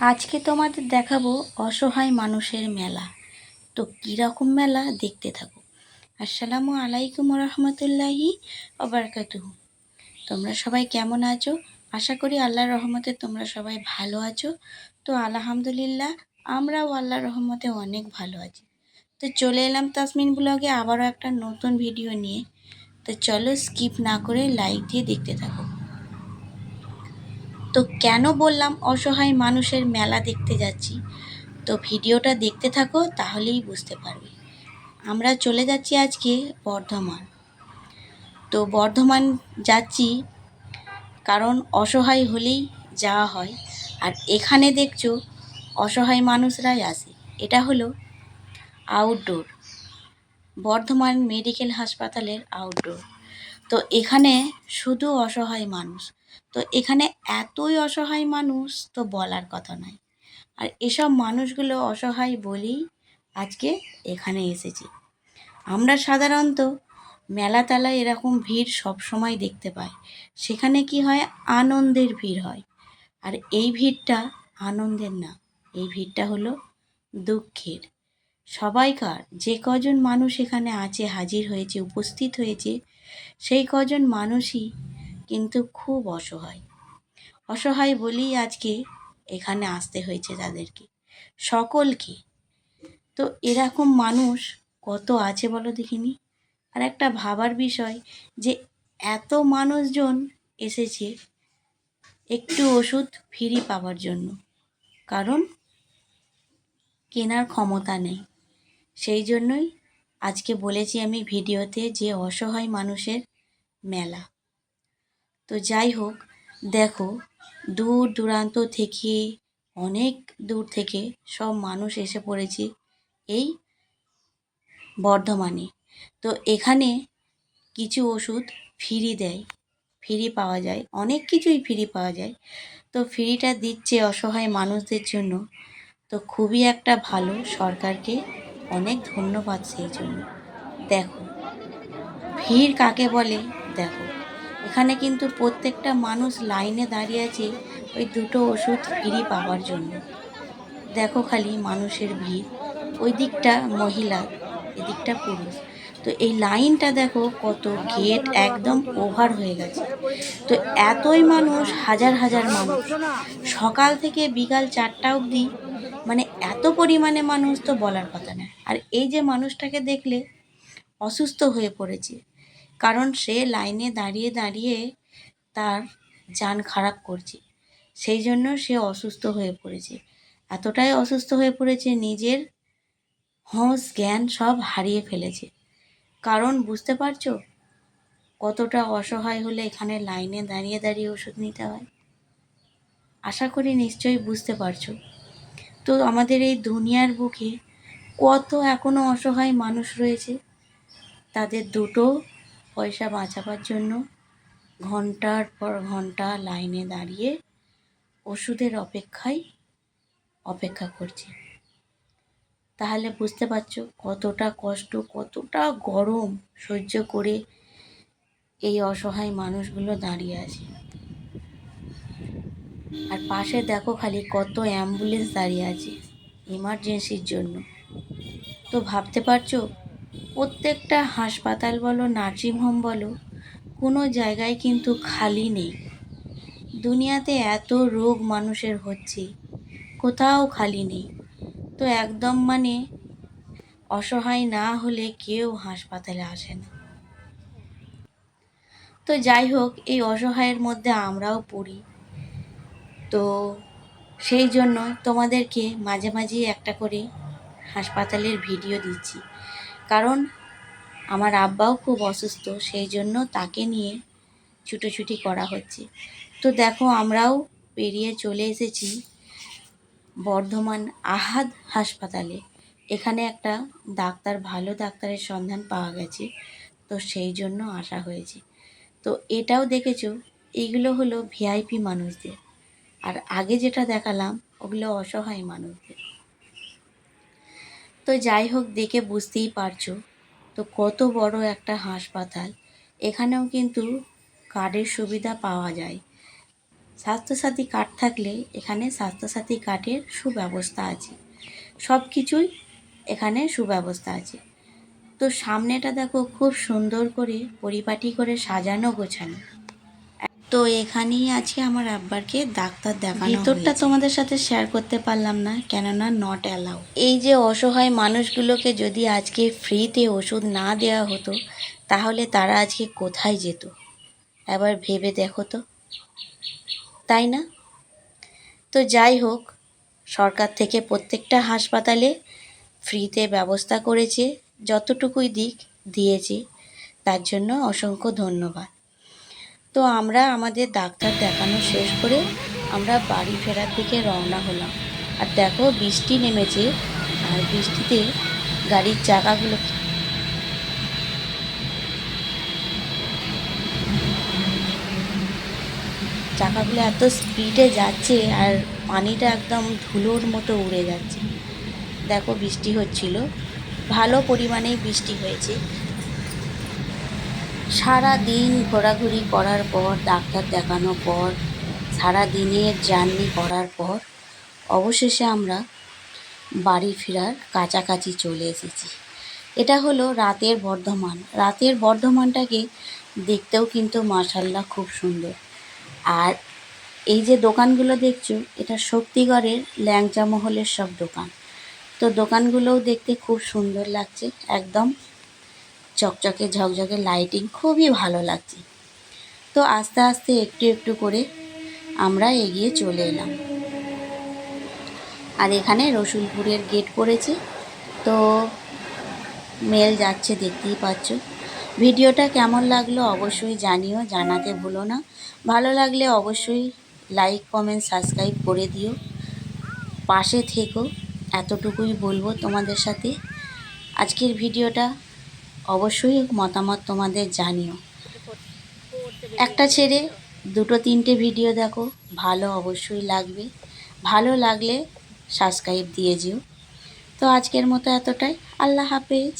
আজকে তোমাদের দেখাবো অসহায় মানুষের মেলা। তো কীরকম মেলা দেখতে থাকো। আসসালামু আলাইকুম রহমতুল্লাহি অবরকাতুহু তোমরা সবাই কেমন আছো? আশা করি আল্লাহর রহমতে তোমরা সবাই ভালো আছো। তো আলহামদুলিল্লাহ, আমরাও আল্লাহর রহমতে অনেক ভালো আছি। তো চলে এলাম তাসমিন ব্লগে আবারও একটা নতুন ভিডিও নিয়ে। তো চলো স্কিপ না করে লাইক দিয়ে দেখতে থাকো। তো কেন বললাম অসহায় মানুষের মেলা দেখতে যাচ্ছি? তো ভিডিওটা দেখতে থাকো, তাহলেই বুঝতে পারবে। আমরা চলে যাচ্ছি আজকে বর্ধমান। তো বর্ধমান যাচ্ছি কারণ অসহায় হলেই যাওয়া হয়। আর এখানে দেখছ অসহায় মানুষরাই আসে এটা হলো আউটডোর বর্ধমান মেডিকেল হাসপাতালের আউটডোর তো এখানে শুধু অসহায় মানুষ। তো এখানে এতই অসহায় মানুষ তো বলার কথা নয়। আর এসব মানুষগুলো অসহায় বলেই আজকে এখানে এসেছি। আমরা সাধারণত মেলা তেলায় এরকম ভিড় সব সময় দেখতে পাই। সেখানে কি হয়? আনন্দের ভিড় হয়। আর এই ভিড়টা আনন্দের না। এই ভিড়টা হলো দুঃখের। সবাইকার যে কজন মানুষ এখানে আছে, হাজির হয়েছে, উপস্থিত হয়েছে, সেই কজন মানুষই কিন্তু খুব অসহায়। অসহায় বলেই আজকে এখানে আসতে হয়েছে তাদেরকে। সকলকে। তো এরকম মানুষ কত আছে বলো দেখিনি? আর একটা ভাবার বিষয় যে এত মানুষজন এসেছে একটু ওষুধ ফ্রি পাওয়ার জন্য। কারণ কেনার ক্ষমতা নেই। সেই জন্যই আজকে বলেছি আমি ভিডিওতে যে অসহায় মানুষের মেলা। তো যাই হোক, দেখো, দূর দূরান্ত থেকে, অনেক দূর থেকে সব মানুষ এসে পড়েছে এই বর্ধমানে। তো এখানে কিছু ওষুধ ফ্রি দেয়, ফ্রি পাওয়া যায়, অনেক কিছুই ফ্রি পাওয়া যায়। তো ফ্রিটা দিচ্ছে অসহায় মানুষদের জন্য। তো খুবই একটা ভালো সরকারকে অনেক ধন্যবাদ সেই জন্য। দেখো, ভিড় কাকে বলে? দেখো এখানে কিন্তু প্রত্যেকটা মানুষ লাইনে দাঁড়িয়ে আছে ওই দুটো ওষুধ ফ্রি পাওয়ার জন্য। দেখো খালি মানুষের ভিড়। ওই দিকটা মহিলা এদিকটা পুরুষ। তো এই লাইনটা দেখো কত গেট একদম ওভার হয়ে গেছে। তো এতই মানুষ, হাজার হাজার মানুষ। সকাল থেকে বিকাল চারটা অবধি মানে এত পরিমাণে মানুষ তো বলার কথা না আর এই যে মানুষটাকে দেখলে অসুস্থ হয়ে পড়েছে। কারণ সে লাইনে দাঁড়িয়ে দাঁড়িয়ে তার যান খারাপ করছে। সেই জন্য সে অসুস্থ হয়ে পড়েছে। এতটাই অসুস্থ হয়ে পড়েছে, নিজের হোঁশ জ্ঞান সব হারিয়ে ফেলেছে। কারণ বুঝতে পারছ? কতটা অসহায় হলে এখানে লাইনে দাঁড়িয়ে দাঁড়িয়ে ওষুধ নিতে হয়? আশা করি নিশ্চয়ই বুঝতে পারছ। তো আমাদের এই দুনিয়ার বুকে কত এখনও অসহায় মানুষ রয়েছে? তাদের দুটো পয়সা বাঁচাবার জন্য ঘণ্টার পর ঘণ্টা লাইনে দাঁড়িয়ে ওষুধের অপেক্ষায় অপেক্ষা করছে। তাহলে বুঝতে পারছ কতটা কষ্ট, কতটা গরম সহ্য করে এই অসহায় মানুষগুলো দাঁড়িয়ে আছে। আর পাশে দেখো খালি কত অ্যাম্বুলেন্স দাঁড়িয়ে আছে ইমার্জেন্সির জন্য। তো ভাবতে পারছ প্রত্যেকটা হাসপাতাল বলো নার্সিংহোম বলো, কোনো জায়গায় কিন্তু খালি নেই। দুনিয়াতে এত রোগ মানুষের হচ্ছে, কোথাও খালি নেই। তো একদম মানে অসহায় না হলে কেউ হাসপাতালে আসে না। তো যাই হোক, এই অসহায়ের মধ্যে আমরাও পড়ি। তো সেই জন্য তোমাদেরকে মাঝে মাঝেই একটা করে হাসপাতালের ভিডিও দিচ্ছি। কারণ আমার আব্বাও খুব অসুস্থ, সেই জন্য তাকে নিয়ে ছুটোছুটি করা হচ্ছে। তো দেখো, আমরাও পেরিয়ে চলে এসেছি বর্ধমান আহাদ হাসপাতালে। এখানে একটা ডাক্তার, ভালো ডাক্তারের সন্ধান পাওয়া গেছে। তো সেই জন্য আসা হয়েছে। তো এটাও দেখেছ এইগুলো হলো ভিআইপি মানুষদের। আর আগে যেটা দেখালাম, ওগুলো অসহায় মানুষদের। তো যাই হোক দেখে বুঝতেই পারছ। তো কত বড় একটা হাসপাতাল। এখানেও কিন্তু কার্ডের সুবিধা পাওয়া যায়। স্বাস্থ্যসাথী কার্ড থাকলে এখানে স্বাস্থ্যসাথী কার্ডের সুব্যবস্থা আছে। সব কিছুই এখানে সুব্যবস্থা আছে। তো সামনেটা দেখো, খুব সুন্দর করে পরিপাটি করে সাজানো গোছানো। তো এখানেই আজকে আমার আব্বারকে ডাক্তার দেখানো ভিতরটা তোমাদের সাথে শেয়ার করতে পারলাম না কেননা নট অ্যালাউ এই যে অসহায় মানুষগুলোকে যদি আজকে ফ্রিতে ওষুধ না দেওয়া হতো তাহলে তারা আজকে কোথায় যেত? এবার ভেবে দেখো তো। তাই না? তো যাই হোক সরকার থেকে প্রত্যেকটা হাসপাতালে ফ্রিতে ব্যবস্থা করেছে যতটুকুই দিক দিয়েছে। তার জন্য অসংখ্য ধন্যবাদ। তো আমরা আমাদের ডাক্তার দেখানো শেষ করে আমরা বাড়ি ফেরার দিকে রওনা হলাম। আর দেখো বৃষ্টি নেমেছে, আর বৃষ্টিতে গাড়ির চাকাগুলো চাকাগুলো এত স্পিডে যাচ্ছে আর পানিটা একদম ধুলোর মতো উড়ে যাচ্ছে। দেখো বৃষ্টি হচ্ছিল, ভালো পরিমাণেই বৃষ্টি হয়েছে। সারা দিন ঘোরাঘুরি করার পর, ডাক্তার দেখানোর পর সারা দিনের জার্নি করার পর, অবশেষে আমরা বাড়ি ফেরার কাছাকাছি চলে এসেছি। এটা হলো রাতের বর্ধমান। রাতের বর্ধমানটাকে দেখতেও কিন্তু মার্শাল্লাহ খুব সুন্দর। আর এই যে দোকানগুলো দেখছ, এটা শক্তিগড়ের ল্যাংচা মহলের সব দোকান। তো দোকানগুলোও দেখতে খুব সুন্দর লাগছে, একদম চকচকে ঝকঝকে লাইটিং খুবই ভালো লাগছে। তো আস্তে আস্তে একটু একটু করে আমরা এগিয়ে চলে এলাম। আর এখানে রসুলপুরের গেট পড়েছে। তো মেল যাচ্ছে, দেখতেই পাচ্ছ। ভিডিওটা কেমন লাগল অবশ্যই জানিও, জানাতে ভুলো না। ভালো লাগলে অবশ্যই লাইক কমেন্ট সাবস্ক্রাইব করে দিও। পাশে থেকো। এতটুকুই বলব তোমাদের সাথে। আজকের ভিডিওটা অবশ্যই মতামত তোমাদের জানিও। একটা ছেড়ে দুটো, তিনটে ভিডিও দেখো, ভালো অবশ্যই লাগবে। ভালো লাগলে সাবস্ক্রাইব দিয়ে যেও। তো আজকের মতো এতটাই। আল্লাহ হাফেজ।